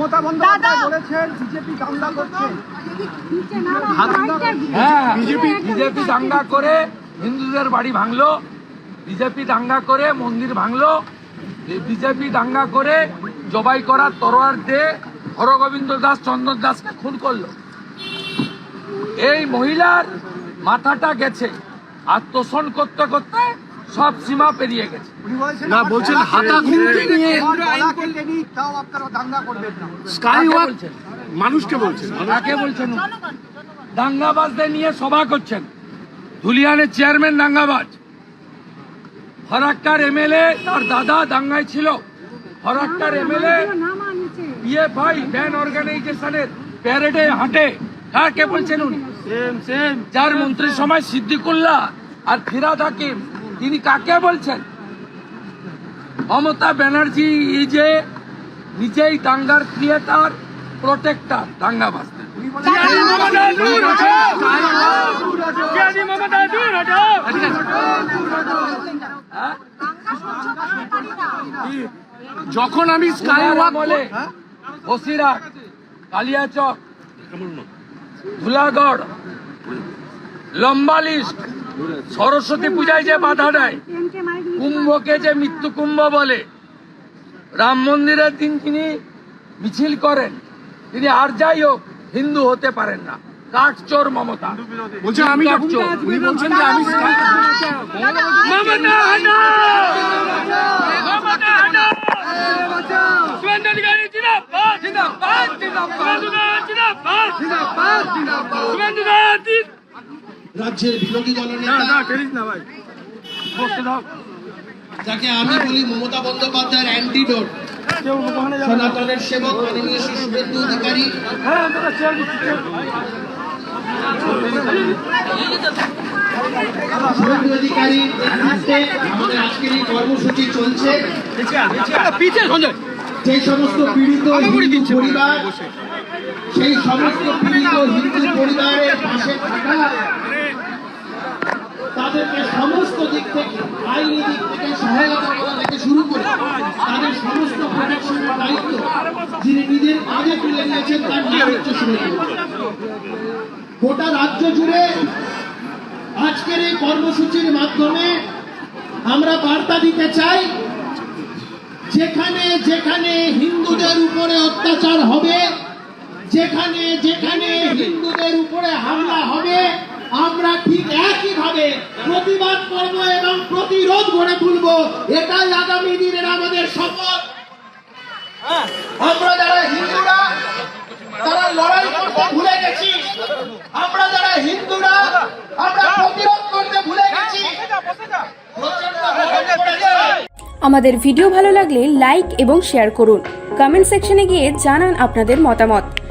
মমতা বন্দ্যোপাধ্যায় বলেছেন বিজেপি দাঙ্গা করছে। হ্যাঁ বিজেপি বিজেপি দাঙ্গা করে হিন্দুদের বাড়ি ভাঙলো বিজেপি দাঙ্গা করে মন্দির ভাঙলো বিজেপি দাঙ্গা করে জবাই করার তরোয়ার দিয়ে হরগোবিন্দ দাস চন্দন দাসকে খুন করল। এই মহিলার মাথাটা গেছে আর তোষণ করতে করতে সব সীমা পেরিয়ে গেছে। না, বলছেন হাতা খুন্তি নিয়ে স্কাই ওয়াক মানুষকে বলছেন। কাকে বলছেন? দাঙ্গাবাজদের নিয়ে সভা করছেন। ধুলিয়ানের চেয়ারম্যান দাঙ্গাবাজ। ফরাক্কার এমএলএ তার দাদা দাঙ্গায় ছিল। ফরাক্কার এমএলএ পিএফআই ব্যান অর্গানাইজেশনের প্যারেডে হাঁটে। কাকে বলছেন উনি? যার মন্ত্রী সময় সিদ্দিকুল্লাহ আর ফিরাদ হাকিম। তিনি কাকে বলছেন? মমতা ব্যানার্জি ইজ এ নিজেই দাঙ্গার ক্রিয়েটার প্রোটেক্টার দাঙ্গাবাজদের বলেছেন হ্যাঁ? যখন আমি স্কাই ওয়াক বলে বসিরহাট কালিয়াচক ধুলাগড় লম্বা লিস্ট সরস্বতী পূজায় যে বাধা দেয় কুম্ভকে যে মৃত্যু কুম্ভ বলে রাম মন্দিরের দিন তিনি মিছিল করেন। তিনি আর যাই হোক হিন্দু হতে পারেন না। মমতা। আমি আমি রাজ্যের বিরোধী দলনেতা। যাকে আমি বলি মমতা বন্দ্যোপাধ্যায়ের অ্যান্টিডোট সনাতনের সেবক মাননীয় শ্রী শুভেন্দু অধিকারী। হ্যাঁ, তোরা চেয়ার দিচ্ছি, চেয়ার। শুভেন্দু অধিকারী আমাদের আজকের এই কর্মসূচি চলছে। যে সমস্ত পীড়িত পরিবার সেই সমস্ত পীড়িত হিন্দু পরিবারের পাশে থাকা তাদেরকে সমস্ত দিক থেকে, আইনি দিক থেকে, সহায়তা করা থেকে শুরু করে তাদের সমস্ত প্রোটেকশনের দায়িত্ব যিনি নিজের কাজে তুলে নিয়েছেন, তার নাম হচ্ছে শুভেন্দু গোটা রাজ্য জুড়ে আজকের এই কর্মসূচির মাধ্যমে আমরা বার্তা দিতে চাই, যেখানে যেখানে হিন্দুদের উপরে অত্যাচার হবে, যেখানে যেখানে হিন্দুদের উপরে হামলা হবে আমরা ঠিক একইভাবে প্রতিবাদ করব এবং প্রতিরোধ গড়ে তুলব। এটাই আগামী দিনের আমাদের শপথ। আমরা যারা হিন্দুরা তারা লড়াই করতে ভুলে গেছি। আমরা যারা হিন্দুরা আমরা প্রতিরোধ করতে ভুলে গেছি। হয়ে আমাদের ভিডিও ভালো লাগলে লাইক এবং শেয়ার করুন। কমেন্ট সেকশনে গিয়ে জানান আপনাদের মতামত।